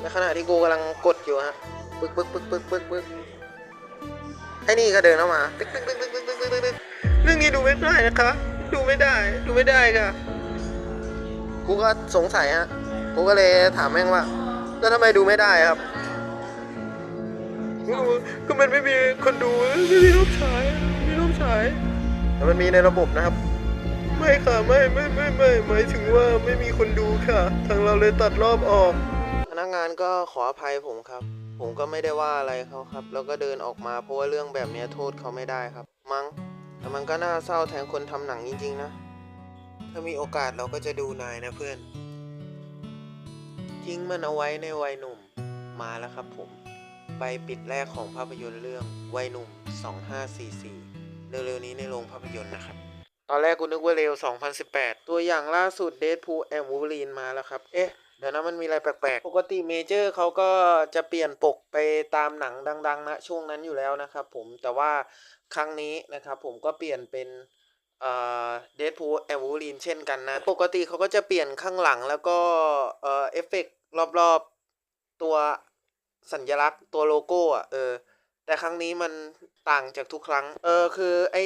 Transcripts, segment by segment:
ในขณะที่กูกำลังกดอยู่ฮะปึ๊กปึ๊กปึ๊กปึ๊กปึกปึกไอ้นี่ก็เดินเข้ามาตึกตึกตึกตึกตึกตึกตึกตึกเรื่องนี้ดูไม่ได้นะคะ ดูไม่ได้ ดูไม่ได้ค่ะ กูก็สงสัยฮะ กูก็เลยถามแม่งว่า แล้วทำไมดูไม่ได้ครับก็มันไม่มีคนดูไม่มีรูปฉายไม่มีรูปฉายแต่มันมีในระบบนะครับ ไม่ค่ะ ไม่ไม่ไม่ไม่หมายถึงว่าไม่มีคนดูค่ะ ทางเราเลยตัดรอบออก นักงานก็ขออภัยผมครับ ผมก็ไม่ได้ว่าอะไรเขาครับ แล้วก็เดินออกมาเพราะว่าเรื่องแบบนี้โทษเขาไม่ได้ครับ มั้งแต่มันก็น่าเศร้าแทนคนทำหนังจริงๆนะ ถ้ามีโอกาสเราก็จะดูนายนะเพื่อน ทิ้งมันเอาไว้ในวัยหนุ่ม มาแล้วครับผมไปปิดแรกของภาพยนตร์เรื่องวัยหนุ่ม 2544 เร็วๆนี้ในโรงภาพยนตร์นะครับ ตอนแรกกูนึกว่าเร็ว 2018 ตัวอย่างล่าสุด Deadpool and Wolverine มาแล้วครับ เอ๊ะ เดี๋ยวนะมันมีอะไรแปลกๆ ปกติเมเจอร์เขาก็จะเปลี่ยนปกไปตามหนังดังๆนะช่วงนั้นอยู่แล้วนะครับผมแต่ว่าครั้งนี้นะครับผมก็เปลี่ยนเป็นเอ่อ Deadpool and Wolverine เช่นกันนะ ปกติเขาก็จะเปลี่ยนข้างหลังแล้วก็เออเอฟเฟกรอบๆตัวสัญลักษณ์ตัวโลโก้อะเออแต่ครั้งนี้มันต่างจากทุกครั้ง เออคือไอ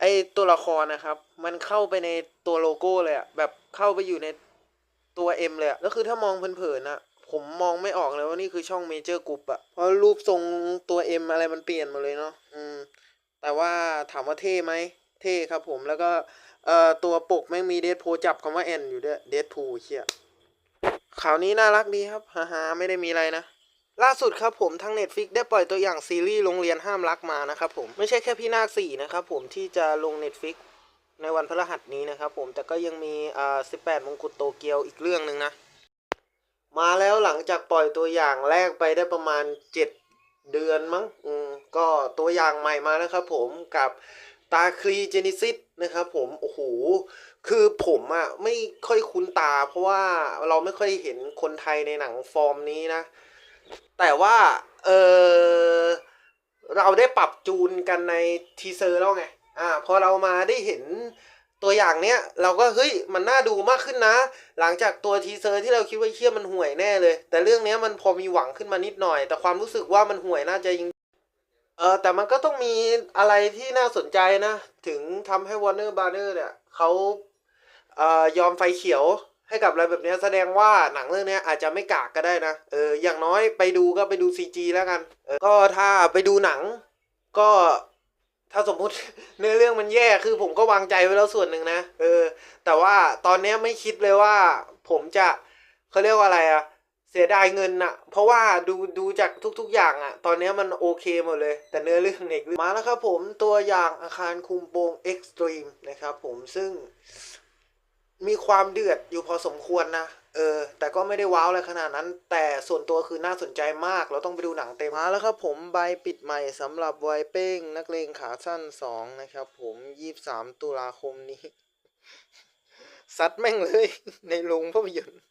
ไอตัวละครนะครับ มันเข้าไปในตัวโลโก้เลยอะแบบเข้าไปอยู่ใน ตัว M เลยอะแล้วคือถ้ามองเผินๆอะผมมองไม่ออกเลยว่านี่คือช่องเมเจอร์กรุ๊ปอะเพราะรูปทรงตัว M อะไรมันเปลี่ยนหมาเลยเนาะอืมแต่ว่าถามว่าเท่ไหมเท่ครับผมแล้วก็เอ่อตัวปกแม่งมีเดดโพจับคำว่า N อยู่ด้วยเดดพูเชี่ยข่าวนี้น่ารักดีครับฮ่าฮ่าไม่ได้มีอะไรนะ ล่าสุดครับผมทาง Netflix ได้ปล่อยตัวอย่างซีรีส์โรงเรียนห้ามรักมานะครับผมไม่ใช่แค่พี่นาคสี่นะครับผมที่จะลง Netflix ในวันพฤหัสนี้นะครับผมแต่ก็ยังมีอ่า18มงกุฎโตเกียวอีกเรื่องหนึ่งนะ มาแล้วหลังจากปล่อยตัวอย่างแรกไปได้ประมาณ7เดือนมั้งอืมก็ตัวอย่างใหม่มาแล้วครับผมกับตาคลีเจนิซิสนะครับผมโอ้โหคือผมอะ่ะไม่ค่อยคุ้นตา เพราะว่าเราไม่ค่อยเห็นคนไทยในหนังฟอร์มนี้นะ แต่ว่าเออเราได้ปรับจูนกันในทีเซอร์แล้วไง อ่าพอเรามาได้เห็นตัวอย่างเนี้ยเราก็เฮ้ยมันน่าดูมากขึ้นนะ หลังจากตัวทีเซอร์ที่เราคิดว่าเชี่ยมันห่วยแน่เลย แต่เรื่องเนี้ยมันพอมีหวังขึ้นมานิดหน่อย แต่ความรู้สึกว่ามันห่วยน่าจะยิงเออแต่มันก็ต้องมีอะไรที่น่าสนใจนะ ถึงทำให้ Warner b r o t h e r เนอร์เนี่ยเขาเอ่อยอมไฟเขียวให้กับอะไรแบบเนี้ยแสดงว่าหนังเรื่องเนี้ยอาจจะไม่กากก็ได้นะ เออ อย่างน้อยไปดูก็ไปดู CG แล้วกัน เออ ก็ถ้าไปดูหนังก็ ถ้าสมมุติเนื้อเรื่องมันแย่คือผมก็วางใจไว้แล้วส่วนหนึ่งนะเออ แต่ว่าตอนนี้ไม่คิดเลยว่า ผมจะเขาเรียกว่าอะไรอะเสียดายเงินอะเพราะว่าดูดูจากทุก ๆ อย่างอะตอนนี้มันโอเคหมดเลย แต่เนื้อเรื่องเน็กมาแล้วครับผมตัวอย่างอาคารคุมโปงเอ็กซ์ตรีมนะครับผมซึ่งมีความเดือดอยู่พอสมควรนะ เออ แต่ก็ไม่ได้ว้าวอะไรขนาดนั้น แต่ส่วนตัวคือน่าสนใจมาก เราต้องไปดูหนังเต็มมาแล้วครับผมใบปิดใหม่สำหรับไวเป้ง นักเลงขาสั้น 2 นะครับผม23 ตุลาคมนี้ ซัดแม่งเลย ในโรงภาพยนตร์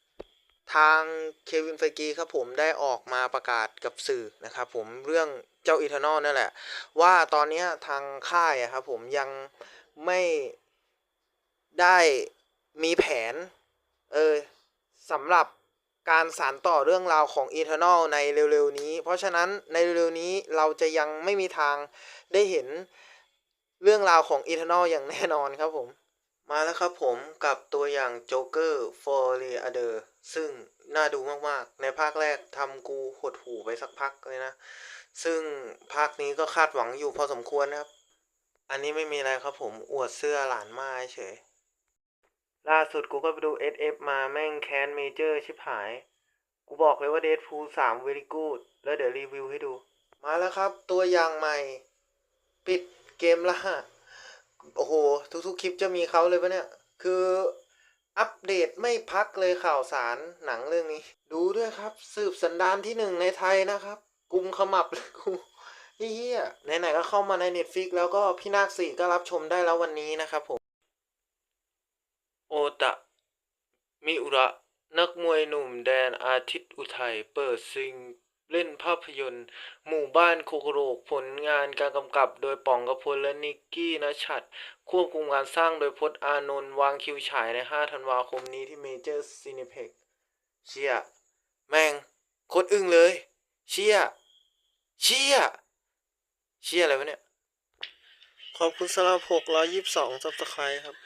ทางเควินไฟกีครับผมได้ออกมาประกาศกับสื่อนะครับผมเรื่องเจ้าอีเทอร์นอลนั่นแหละ ว่าตอนนี้ทางค่ายครับผมยังไม่ได้มีแผน เออ สำหรับการสานต่อเรื่องราวของ Eternal ในเร็วๆนี้ เพราะฉะนั้นในเร็วๆนี้เราจะยังไม่มีทางได้เห็นเรื่องราวของ Eternal อย่างแน่นอนครับผม มาแล้วครับผมกับตัวอย่าง Joker for the Other ซึ่งน่าดูมากๆ ในภาคแรกทำกูหดหูไปสักพักเลยนะ ซึ่งภาคนี้ก็คาดหวังอยู่พอสมควรนะครับ อันนี้ไม่มีอะไรครับผมอวดเสื้อหลานมาเฉย ล่าสุดกูก็ไปดู SF มาแม่งแคนเมเจอร์ชิบหาย กูบอกเลยว่า Deadpool 3 very good แล้วเดี๋ยวรีวิวให้ดู มาแล้วครับ ตัวอย่างใหม่ ปิดเกมละโอ้โห ทุกๆ คลิปจะมีเขาเลยปะเนี่ย คืออัปเดตไม่พักเลยข่าวสารหนังเรื่องนี้ ดูด้วยครับ สืบสันดานที่หนึ่งในไทยนะครับ กุมขมับเลยกูเฮียไหนๆก็เข้ามาใน Netflix แล้วก็พี่นาคสี่ก็รับชมได้แล้ววันนี้นะครับผม โอตะ มิอุระ นักมวยหนุ่มแดนอาทิตย์อุทัยเปิดซิงเล่นภาพยนตร์ หมู่บ้านโคโคโรกผลงานการกำกับโดยป๋องกระพลและนิกกี้นชัด ควบคุมการสร้างโดยพจน์อานนท์วางคิวฉายใน 5 ธันวาคมนี้ที่เมเจอร์ซีนิเพ็กเชียแม่งโคตรอึ้งเลย เชียเชียเชียอะไรวะเนี่ย ขอบคุณสำหรับ622ซับสไครต์ครับ